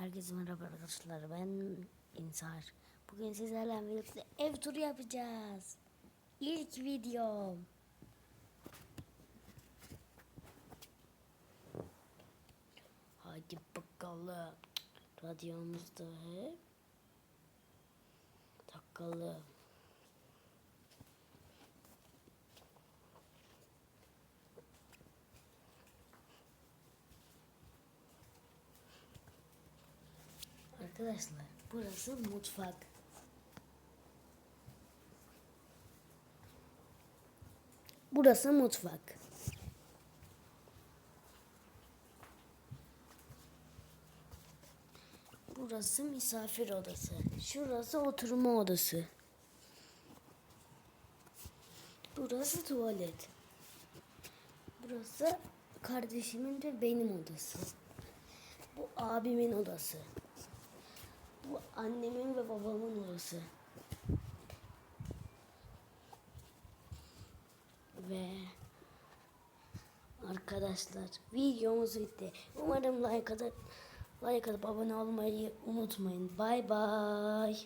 Herkese merhaba arkadaşlar. Ben İnsar. Bugün sizlerle birlikte ev turu yapacağız. İlk videom. Hadi bakalım. Radyomuzda hep takalım. Arkadaşlar burası mutfak. Burası mutfak. Burası misafir odası. Şurası oturma odası. Burası tuvalet. Burası kardeşimin ve benim odası. Bu abimin odası. Annemin ve babamın odası. Ve arkadaşlar videomuz bitti. Umarım like atıp like atıp abone olmayı unutmayın. Bay bay.